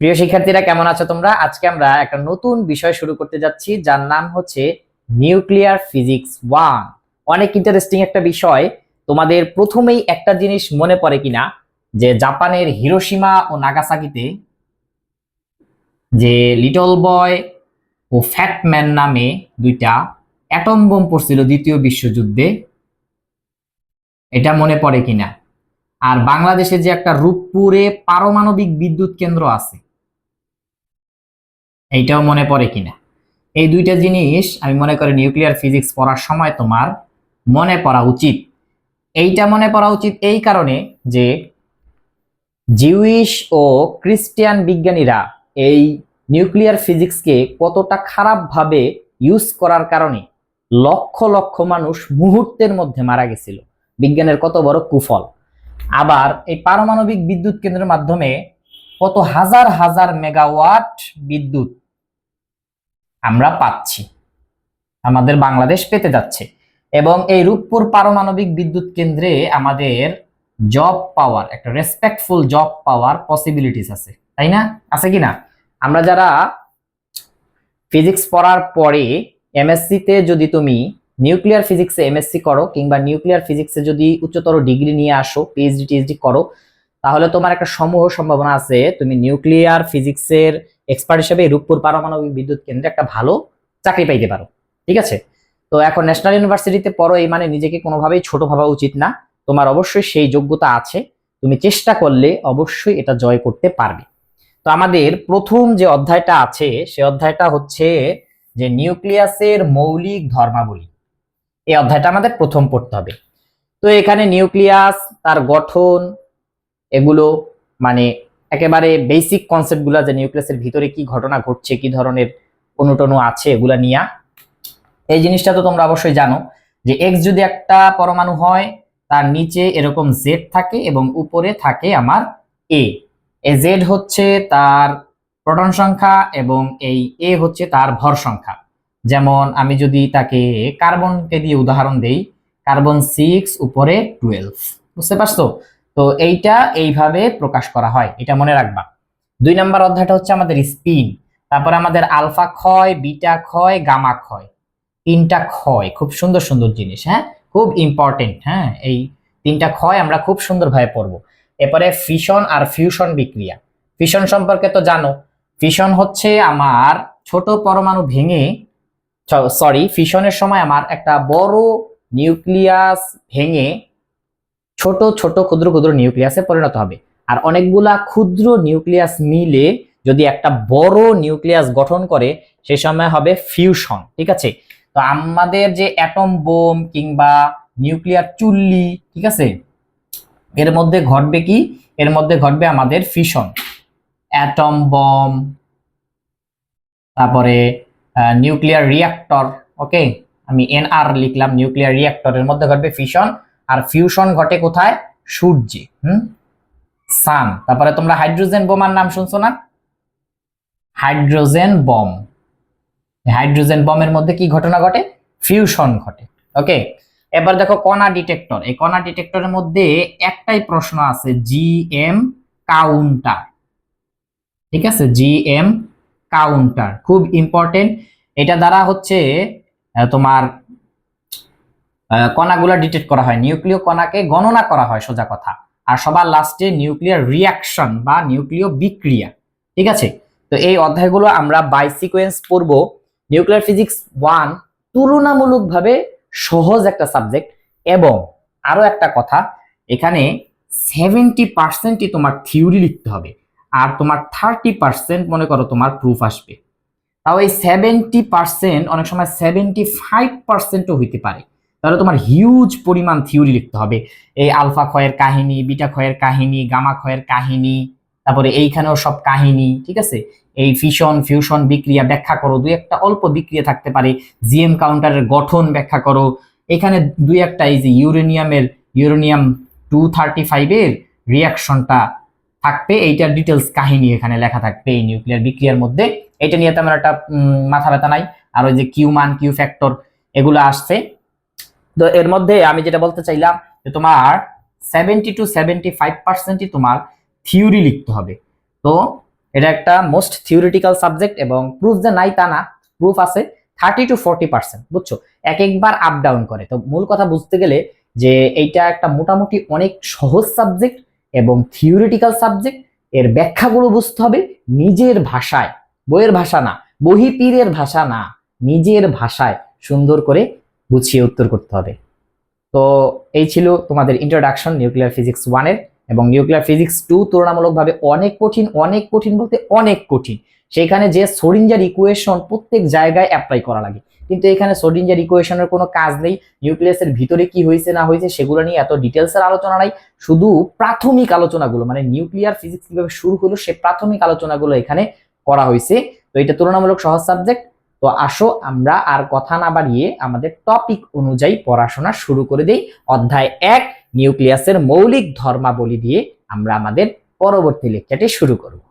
প্রিয় শিক্ষার্থীরা, কেমন আছো তোমরা? আজকে আমরা একটা নতুন বিষয় শুরু করতে যাচ্ছি, যার নাম হচ্ছে নিউক্লিয়ার ফিজিক্স ওয়ান। অনেক ইন্টারেস্টিং একটা বিষয়। তোমাদের প্রথমেই একটা জিনিস মনে পড়ে কিনা? যে জাপানের হিরোসীমা ও নাগাসাকিতে যে লিটল বয় ও ফ্যাটম্যান নামে দুইটা অ্যাটম বোম পড়ছিল দ্বিতীয় বিশ্বযুদ্ধে, এটা মনে পড়ে কিনা? আর বাংলাদেশে যে একটা রূপপুরে পারমাণবিক বিদ্যুৎ কেন্দ্র আছে এইটাও মনে পড়ে কিনা? এই দুইটা জিনিস আমি মনে করি নিউক্লিয়ার ফিজিক্স পড়ার সময় তোমার মনে পড়া উচিত। এইটা মনে পড়া উচিত এই কারণে যে জিউইশ ও ক্রিস্টিয়ান বিজ্ঞানীরা এই নিউক্লিয়ার ফিজিক্সকে কতটা খারাপভাবে ইউজ করার কারণে লক্ষ লক্ষ মানুষ মুহূর্তের মধ্যে মারা গেছিল। বিজ্ঞানের কত বড় কুফল। আবার এই পারমাণবিক বিদ্যুৎ কেন্দ্রের মাধ্যমে কত হাজার হাজার মেগাওয়াট বিদ্যুৎ আমরা পাচ্ছি। আমাদের বাংলাদেশ পেতে যাচ্ছে। এবং এই রূপপুর পারমাণবিক বিদ্যুৎ কেন্দ্রে আমাদের জব পাওয়ার একটা রেসপেক্টফুল জব পাওয়ার পসিবিলিটিস আছে। তাই না? আছে কি না? আমরা যারা ফিজিক্স পড়ার পরে এমএসসি তে যদি তুমি নিউক্লিয়ার ফিজিক্সে এমএসসি করো কিংবা নিউক্লিয়ার ফিজিক্সে যদি উচ্চতর ডিগ্রি নিয়ে আসো পিএইচডি টিএইচডি করো তাহলে তোমার একটা সমূহ সম্ভাবনা আছে। তুমি নিউক্লিয়ার ফিজিক্সের এক্সপার্ট হিসেবে রূপপুর পারমাণবিক বিদ্যুৎ কেন্দ্রে একটা ভালো চাকরি পাইতে পারো। ঠিক আছে? তো এখন ন্যাশনাল ইউনিভার্সিটিতে পড়ো, এই মানে নিজেকে কোনোভাবেই ছোট ভাবা উচিত না। তোমার অবশ্যই সেই যোগ্যতা আছে। তুমি চেষ্টা করলে অবশ্যই এটা জয় করতে পারবে। তো আমাদের প্রথম যে অধ্যায়টা আছে, সে অধ্যায়টা হচ্ছে যে নিউক্লিয়াসের মৌলিক ধর্মাবলী। এই অধ্যায়টা আমাদের প্রথম পড়তে হবে। তো এখানে নিউক্লিয়াস, তার গঠন এগুলো মানে একেবারে বেসিক কনসেপ্টগুলো যে নিউক্লিয়াসের ভিতরে কি ঘটনা ঘটছে, কি ধরনের অনুটনু আছে এগুলা নিয়া। এই জিনিসটা তো তোমরা অবশ্যই জানো যে এক্স যদি একটা পরমাণু হয়, তার নিচে এরকম জেড থাকে এবং উপরে থাকে আমার এ এ জেড হচ্ছে তার প্রোটন সংখ্যা এবং এই এ হচ্ছে তার ভর সংখ্যা। যেমন আমি যদি তাকে কার্বনকে দিয়ে উদাহরণ দেই কার্বন সিক্স উপরে টুয়েলভ বুঝতে পারছ? তো এইটা এইভাবে প্রকাশ করা হয়, এটা মনে রাখবা। দুই নাম্বার অধ্যায়টা হচ্ছে আমাদের স্পিন তারপরে আমাদের আলফা ক্ষয়, বিটা ক্ষয়, গামা ক্ষয়। তিনটা ক্ষয়, খুব সুন্দর সুন্দর জিনিস হ্যাঁ? খুব ইম্পর্টেন্ট হ্যাঁ? এই তিনটা ক্ষয় আমরা খুব সুন্দরভাবে পড়ব। এরপরে ফিশন আর ফিউশন বিক্রিয়া। ফিশন সম্পর্কে তো জানো ফিশন হচ্ছে আমার ছোট পরমাণু ভেঙে সরি ফিশনের সময় আমার একটা বড় নিউক্লিয়াস ভেঙে ছোট ছোট, ক্ষুদ্র ক্ষুদ্র নিউক্লিয়াসে পরিণত হবে। আর অনেকগুলা ক্ষুদ্র নিউক্লিয়াস মিলে যদি একটা বড় নিউক্লিয়াস গঠন করে, সে সময় হবে ফিউশন, ঠিক আছে? তো আমাদের যে অ্যাটম বোম কিংবা নিউক্লিয়ার চুল্লি, ঠিক আছে? এর মধ্যে ঘটবে কি? এর মধ্যে ঘটবে আমাদের ফিশন অ্যাটম বম, তারপরে নিউক্লিয়ার রিয়াক্টর ওকে? আমি এনআর লিখলাম, নিউক্লিয়ার রিয়াক্টরের মধ্যে ঘটবে ফিশন আর ফিউশন ঘটে কোথায়? সূর্যে, হুম? সান তারপরে তোমরা হাইড্রোজেন বোমার নাম শুনছো না? হাইড্রোজেন বম হাইড্রোজেন বমের মধ্যে কি ঘটনা ঘটে? ফিউশন ঘটে ওকে এবার দেখো কণা ডিটেক্টর এই কণা ডিটেক্টরের মধ্যে একটাই প্রশ্ন আছে জি এম কাউন্টার ঠিক আছে? জি এম কাউন্টার খুব ইম্পর্টেন্ট এটা দ্বারা হচ্ছে তোমার কণাগুলা ডিটেক্ট করা হয়। নিউক্লিয় কণাকে গণনা করা হয়, সোজা কথা। আর সবার লাস্টে নিউক্লিয়ার রিয়াকশন বা নিউক্লিয় বিক্রিয়া। ঠিক আছে? তো এই অধ্যায়গুলো আমরা বাই সিকোয়েন্স পড়ব। নিউক্লিয়ার ফিজিক্স ওয়ান তুলনামূলকভাবে সহজ একটা সাবজেক্ট এবং আরও একটা কথা, এখানে সেভেন্টি পার্সেন্টই তোমার থিওরি লিখতে হবে আর তোমার থার্টি পার্সেন্ট মনে করো তোমার প্রুফ আসবে। তাও এই সেভেন্টি পার্সেন্ট অনেক সময় সেভেন্টি ফাইভ পার্সেন্টও হইতে পারে। তাহলে তোমার হিউজ পরিমাণ থিওরি লিখতে হবে। এই আলফা ক্ষয়ের কাহিনী, বিটা ক্ষয়ের কাহিনী, গামা ক্ষয়ের কাহিনী, তারপরে এইখানেও সব কাহিনী, ঠিক আছে? এই ফিশন ফিউশন বিক্রিয়া ব্যাখ্যা করো, দুই একটা অল্প বিক্রিয়া থাকতে পারে। জিএম কাউন্টারের গঠন ব্যাখ্যা করো। এখানে দুই একটা, এই যে ইউরেনিয়ামের ইউরেনিয়াম টু থার্টি ফাইভের রিয়াকশনটা থাকবে। এইটার ডিটেলস কাহিনী এখানে লেখা থাকবে এই নিউক্লিয়ার বিক্রিয়ার মধ্যে। এটা নিয়ে তেমন একটা মাথা ব্যথা নাই। আর ওই যে কিউ মান কিউ ফ্যাক্টর এগুলো আসছে। তো এর মধ্যে আমি যেটা বলতে চাইলাম যে তোমার সেভেন্টি টু সেভেন্টি ফাইভ পার্সেন্টই তোমার থিওরি লিখতে হবে। তো এটা একটা মোস্ট থিওরিটিক্যাল সাবজেক্ট এবং প্রুফ যে নাই তা না প্রুফ আছে থার্টি টু ফোরটি পার্সেন্ট বুঝছ? এক একবার আপ ডাউন করে। তো মূল কথা বুঝতে গেলে যে এইটা একটা মোটামুটি অনেক সহজ সাবজেক্ট এবং থিওরিটিক্যাল সাবজেক্ট এর ব্যাখ্যাগুলো বুঝতে হবে নিজের ভাষায়। বইয়ের ভাষা না বহি পীরের ভাষা না, নিজের ভাষায় সুন্দর করে গুছিয়ে উত্তর করতে হবে। তো এই ছিল তোমাদের ইন্ট্রোডাকশন নিউক্লিয়ার ফিজিক্স ওয়ানের এবং নিউক্লিয়ার ফিজিক্স টু তুলনামূলকভাবে অনেক কঠিন অনেক কঠিন বলতে অনেক কঠিন। সেখানে যে সোডিঞ্জার ইকুয়েশন প্রত্যেক জায়গায় অ্যাপ্লাই করা লাগে। কিন্তু এখানে সোডিঞ্জার ইকুয়েশনের কোনো কাজ নেই। নিউক্লিয়াসের ভিতরে কি হয়েছে, না হয়েছে, সেগুলো নিয়ে এত ডিটেলসের আলোচনা নাই। শুধু প্রাথমিক আলোচনাগুলো মানে নিউক্লিয়ার ফিজিক্স কীভাবে শুরু হলো, সে প্রাথমিক আলোচনাগুলো এখানে করা হয়েছে। তো এটা তুলনামূলক সহজ সাবজেক্ট তো আসো, আমরা আর কথা না বাড়িয়ে আমাদের টপিক অনুযায়ী পড়াশোনা শুরু করে দেই। অধ্যায় এক, নিউক্লিয়াসের মৌলিক ধর্মাবলী দিয়ে আমরা আমাদের পরবর্তী লেকচারটি শুরু করব।